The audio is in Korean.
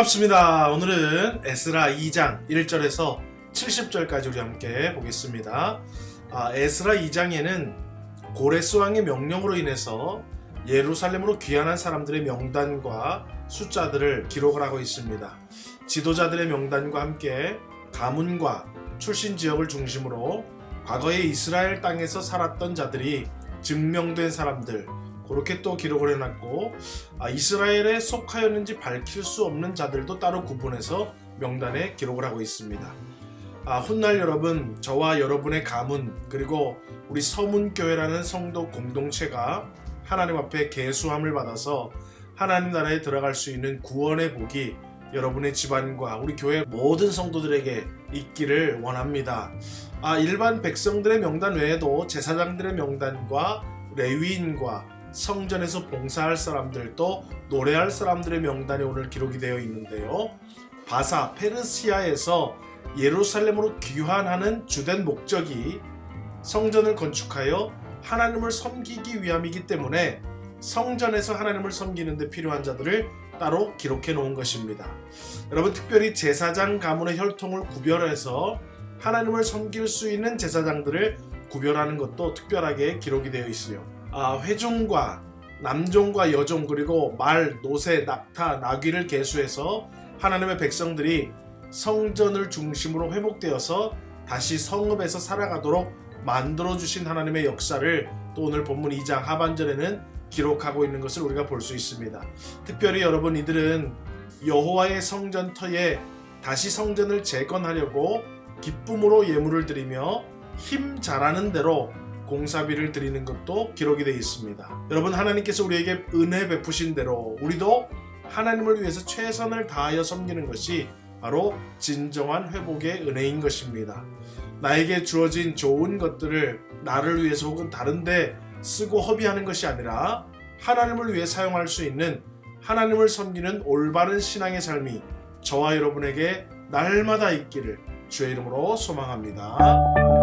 반갑습니다. 오늘은 에스라 2장 1절에서 70절까지 우리 함께 보겠습니다. 아, 에스라 2장에는 고레스 왕의 명령으로 인해서 예루살렘으로 귀환한 사람들의 명단과 숫자들을 기록을 하고 있습니다. 지도자들의 명단과 함께 가문과 출신 지역을 중심으로 과거에 이스라엘 땅에서 살았던 자들이 증명된 사람들 그렇게 또 기록을 해놨고 아, 이스라엘에 속하였는지 밝힐 수 없는 자들도 따로 구분해서 명단에 기록을 하고 있습니다. 아, 훗날 여러분, 저와 여러분의 가문 그리고 우리 서문교회라는 성도 공동체가 하나님 앞에 계수함을 받아서 하나님 나라에 들어갈 수 있는 구원의 복이 여러분의 집안과 우리 교회 모든 성도들에게 있기를 원합니다. 아, 일반 백성들의 명단 외에도 제사장들의 명단과 레위인과 성전에서 봉사할 사람들도 노래할 사람들의 명단이 오늘 기록이 되어 있는데요. 바사 페르시아에서 예루살렘으로 귀환하는 주된 목적이 성전을 건축하여 하나님을 섬기기 위함이기 때문에 성전에서 하나님을 섬기는데 필요한 자들을 따로 기록해 놓은 것입니다. 여러분 특별히 제사장 가문의 혈통을 구별해서 하나님을 섬길 수 있는 제사장들을 구별하는 것도 특별하게 기록이 되어 있어요. 아, 회중과 남종과 여종 그리고 말, 노새, 낙타, 나귀를 계수해서 하나님의 백성들이 성전을 중심으로 회복되어서 다시 성읍에서 살아가도록 만들어 주신 하나님의 역사를 또 오늘 본문 2장 하반절에는 기록하고 있는 것을 우리가 볼 수 있습니다. 특별히 여러분 이들은 여호와의 성전터에 다시 성전을 재건하려고 기쁨으로 예물을 드리며 힘 잘하는 대로 공사비를 드리는 것도 기록이 되어 있습니다. 여러분 하나님께서 우리에게 은혜 베푸신 대로 우리도 하나님을 위해서 최선을 다하여 섬기는 것이 바로 진정한 회복의 은혜인 것입니다. 나에게 주어진 좋은 것들을 나를 위해서 혹은 다른데 쓰고 허비하는 것이 아니라 하나님을 위해 사용할 수 있는 하나님을 섬기는 올바른 신앙의 삶이 저와 여러분에게 날마다 있기를 주의 이름으로 소망합니다.